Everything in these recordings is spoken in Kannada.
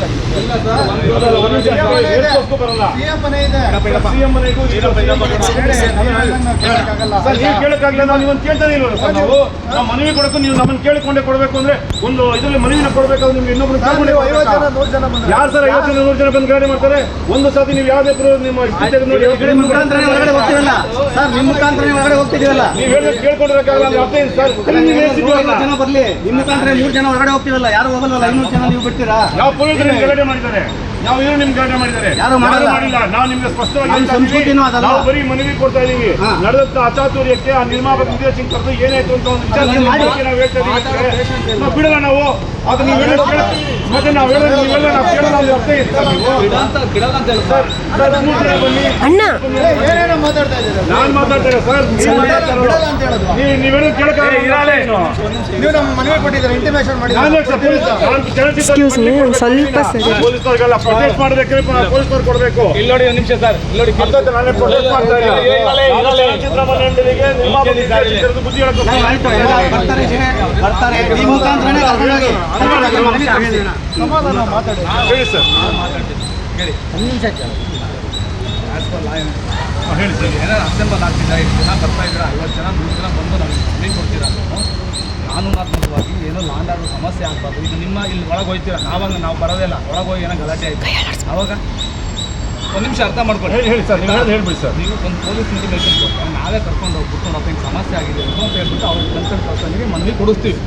ಒಂದು ನಿಮಿಷ, ನೀವು ಮನವಿ ಕೊಡಕ್ಕೂ ನೀವು ನಮ್ಮನ್ನು ಕೇಳಿಕೊಂಡೇ ಕೊಡಬೇಕು ಅಂದ್ರೆ ಒಂದು ಇದರಲ್ಲಿ ಮನವಿನ ಕೊಡಬೇಕು ನಿಮ್ಗೆ ಇನ್ನೊಬ್ರು ಯಾರು ಸರ್ ಐವತ್ತು ಜನ ನೂರು ಜನ ಬಂದು ಗಾಡಿ ಮಾಡ್ತಾರೆ? ಒಂದು ಸತಿ ನೀವು ಯಾವ್ದೇ ನಿಮ್ಮ ಹೋಗ್ತಿದೀವಲ್ಲ ನೀವು ಹೇಳಿದ್ರೆ ಕೇಳ್ಕೊಂಡಿರಕ್ಕಾಗಲ್ಲ ಅಂದ್ರೆ ಅರ್ಥ ಏನು ಸರ್. ನೀವು ಜನ ಬರಲಿ. ನಿಮ್ಮ ಮುಖಾಂತರ ನೂರು ಜನ ಹೊರಗಡೆ ಹೋಗ್ತೀವಲ್ಲ ಯಾರು ಹೋಗಲ್ಲ ಐನೂರು ಜನ ನೀವು ಬಿಡ್ತೀರಾ? ನಾವು ಮಾಡಿದ್ದಾರೆ. ನಾವು ಏನು ನಿಮ್ಗೆ ಗಲಾಟೆ ಮಾಡಿದ್ದಾರೆ? ಯಾರು ಮಾಡಲ್ಲ. ಮಾಡಿಲ್ಲ? ನಾವು ನಿಮ್ಗೆ ಸ್ಪಷ್ಟವಾಗಿ ನಮ್ಮ ಹೇಳ್ತಾ ಇದೀವಿ. ಅದಲ್ಲ. ನಾವು ಬರೀ ಮನವಿ ಕೊಡ್ತಾ ಇದೀವಿ ಹಾ. ನಡೆದಂತ ಅಚಾತುರ್ಯಕ್ಕೆ ಆ ನಿರ್ಮಾಪಕ ನಿರ್ದೇಶಕ ಕರೆದು ಏನಾಯ್ತು ಅಂತ ಒಂದು ವಿಚಾರ ಅದನ್ನ ಮಾಡಿ. ಬಗ್ಗೆ ನಾವು ಹೇಳ್ತಾ ಇದೀವಿ ನಾವು ಬಿಡಲ್ಲ ನಾವು. ಅದು ನೀವು ಹೇಳೋದು ಕೇಳ ಮತ್ತೆ ನಾವು ಹೇಳೋದು ನೀವೆಲ್ಲ ನಾವು ಕೇಳಲ್ಲ ಅರ್ಥ ಇರ್ತಾರೆ ಸರ್ ನೀವು ಸರ್ ಸರ್ ಮೂರು ಜನ ಬನ್ನಿ. ಅಣ್ಣ. ಏನೇನೋ ಮಾತಾಡ್ತಾ ನಾನು ಮಾತಾಡ್ತೇನೆ ಸರ್. ನೀವು ನೀವೇನು ನಮ್ಮ ಮನವಿ ಕೊಟ್ಟಿದ್ದೀರಾ ಇಂಟಿಮೇಷನ್ me, ಒಂದ್ ಸ್ವಲ್ಪ ಸರಿ. ಪೊಲೀಸರಿಗೆಲ್ಲ ಪೊಲೀಸರು ಕೊಡಬೇಕು. ಇಲ್ಲಿ ನೋಡಿ ಒಂದು ನಿಮಿಷ ಸರ್. ಇಲ್ಲಿ ನೋಡಿ ನಾನೇ ಮಾಡ್ತಾ ಬುದ್ಧಿ ಬರ್ತಾರೆ ಮುಖಾಂತರನೇ ಕರ್ಕೊಂಡೋಗಿ. ಸಮಾಧಾನ ಮಾತಾಡಿ. ಹೇಳಿ ಸರ್ ಹೇಳಿ ಸರ್ ಏನಾದ್ರು ಅಸೆಂಬಲ್ ಆಗ್ತಿಲ್ಲ ಇಷ್ಟು ಜನ ಬರ್ತಾ ಇದ್ದೀರಾ ಐವತ್ತು ಜನ ನೂರು ಜನ ಬಂದು ನಮಗೆ ಕಂಪ್ಲೇಂಟ್ ಕೊಡ್ತೀರಾ ನೀವು ಕಾನೂನಾತ್ಮಕವಾಗಿ ಏನೋ ಲಾಂಡ್ ಆಡೋ ಸಮಸ್ಯೆ ಆಗ್ಬಾರ್ದು. ಈಗ ನಿಮ್ಮ ಇಲ್ಲಿ ಒಳಗೆ ಹೋಗ್ತೀರಾ? ನಾವಾಗ ನಾವು ಬರೋದಿಲ್ಲ ಒಳಗೆ ಹೋಗಿ ಏನೋ ಗಲಾಟೆ ಆಯ್ತು. ಅವಾಗ ಒಂದು ನಿಮಿಷ ಅರ್ಥ ಮಾಡ್ಕೊಳ್ಳಿ. ಹೇಳಿ ಹೇಳಿ ಸರ್ ನೀವು ಹೇಳ್ಬಿಡಿ ಸರ್. ನೀವು ಒಂದು ಪೊಲೀಸ್ ಇಂಟಿಮೇಷನ್ ಕೊಡ್ತಾರೆ ನಾವೇ ಕರ್ಕೊಂಡು ಹೋಗ್ಬಿಟ್ಟು ಹಿಂಗೆ ಸಮಸ್ಯೆ ಆಗಿದೆ ಅಂತ ಹೇಳ್ಬಿಟ್ಟು ಅವ್ರ ಕನ್ಸಲ್ಟ್ ಪರ್ಸನ್ಗೆ ಮನವಿ ಕೊಡಿಸ್ತೀವಿ.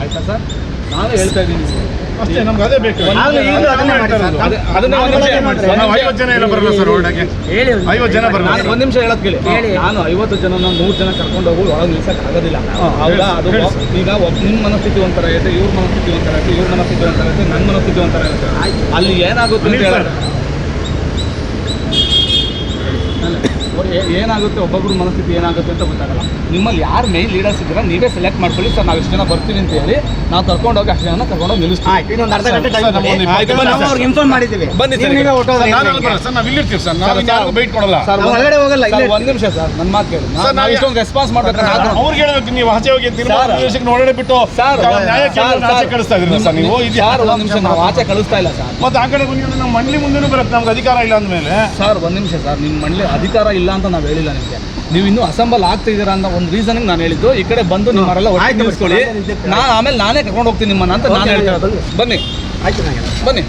ಆಯಿತಾ ಸರ್? ನಾವೇ ಹೇಳ್ತಾ ಇದ್ದೀನಿ. ಅಷ್ಟೇ ನಮ್ಗೆ ಅದೇ ಬೇಕು. ನಾವು ಐವತ್ತು ಜನ ಎಲ್ಲ ಬರಲ್ಲ ಸರ್ ಒಳಗೆ ಐವತ್ತು ಜನ ಬರಲ್ಲ ನಾನು ಒಂದು ನಿಮಿಷ ಹೇಳೋದು ಕೇಳಿ. ನಾನು ಐವತ್ತು ಜನ ನೂರು ಜನ ಕರ್ಕೊಂಡು ಹೋಗಿ ಒಳಗೆ ನಿಲ್ಸಕ್ಕೆ ಆಗೋದಿಲ್ಲ ಹೌದಾ? ಅದು ಈಗ ಒಬ್ಬ ನಿಮ್ಮ ಮನಸ್ಥಿತಿ ಒಂಥರ ಇರುತ್ತೆ ಇವ್ರ ಮನಸ್ಥಿತಿ ಒಂಥರ ಇರುತ್ತೆ ಇವ್ರ ಮನಸ್ಥಿತಿ ಒಂಥರ ಇರುತ್ತೆ ನನ್ನ ಮನಸ್ಥಿತಿ ಒಂಥರ ಇರುತ್ತೆ ಅಲ್ಲಿ ಏನಾಗುತ್ತೆ ಅಂತ ಏನಾಗುತ್ತೆ ಒಬ್ಬೊಬ್ರ ಮನಸ್ಥಿತಿ ಏನಾಗುತ್ತೆ ಅಂತ ಗೊತ್ತಾಗಲ್ಲ. ನಿಮ್ಮಲ್ಲಿ ಯಾರು ಮೇನ್ ಲೀಡರ್ಸ್ ಇದ್ದೀರಾ ನೀವೇ ಸೆಲೆಕ್ಟ್ ಮಾಡ್ಕೊಳ್ಳಿ ಸರ್ ನಾವು ಇಷ್ಟು ಜನ ಬರ್ತೀವಿ ಅಂತ ಹೇಳಿ ನಾವು ಕರ್ಕೊಂಡು ಹೋಗಿ ಅಷ್ಟು ಜನ ಕರ್ಕೊಂಡು ಹೋಗಿ ನಿಲ್ಲಿಸ್ತೀವಿ. ಒಂದು ನಿಮಿಷ ಸರ್ ನನ್ನ ಮಾತು ಕೇಳಿ. ನಾವು ಇಷ್ಟೊಂದು ರೆಸ್ಪಾನ್ಸ್ ಮಾಡ್ಬೇಕು ಅವ್ರಿಗೆ ಹೇಳ್ಬೇಕು ನೀವು ಆಚೆ ಹೋಗಿ ಒಳಗಡೆ ಬಿಟ್ಟು ಕಳಿಸ್ತಾ ಇದ್ರಿ ಸರ್ ನೀವು ಇದು ಸರ್ ಒಂದ್ ನಿಮಿಷ ನಾವು ಆಚೆ ಕಳಿಸ್ತಾ ಇಲ್ಲ ಸರ್. ಮತ್ತೆ ಆ ಕಡೆ ಬಂದು ನಮ್ಮ ಮಂಡಳಿ ಮುಂದೆನೂ ಬರುತ್ತೆ ನಮ್ಗೆ ಅಧಿಕಾರ ಇಲ್ಲ ಅಂದಮೇಲೆ. ಸರ್ ಒಂದ್ ನಿಮಿಷ ಸರ್ ನಿಮ್ಮ ಮಂಡಳಿ ಅಧಿಕಾರ ಇಲ್ಲ ಅಂತ ನಾವು ಹೇಳಿಲ್ಲ ನಿಮಗೆ. ನೀವು ಇನ್ನೂ ಅಸೆಂಬಲ್ ಆಗ್ತಿದ್ದೀರಾ ಅಂತ ಒಂದು ರೀಸನ್ಗೆ ನಾನು ಹೇಳಿದ್ದು. ಈ ಕಡೆ ಬಂದು ನಿಮ್ಮರೆಲ್ಲ ಒಟ್ಟಿಗೆ ಆಯ್ತು, ನಿಲ್ಲಿಸ್ಕೊಳ್ಳಿ ನಾನು ಆಮೇಲೆ ನಾನೇ ಕರ್ಕೊಂಡು ಹೋಗ್ತೀನಿ ನಿಮ್ಮನ್ನ ಅಂತ ನಾನು ಹೇಳ್ತಾ ಇರೋದು. ಬನ್ನಿ. ಆಯ್ತು ಬನ್ನಿ.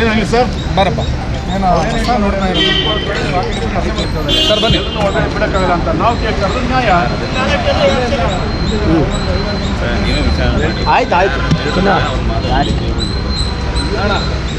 ಏನಾಗಲಿ ಸರ್. ಬರಪ್ಪ. ಸರ್ ಬನ್ನಿ. ಬಿಡಕ್ಕಾಗಲ್ಲ ಅಂತ. ನಾವು ನ್ಯಾಯ. ಆಯ್ತು ಆಯ್ತು. ಅಣ್ಣ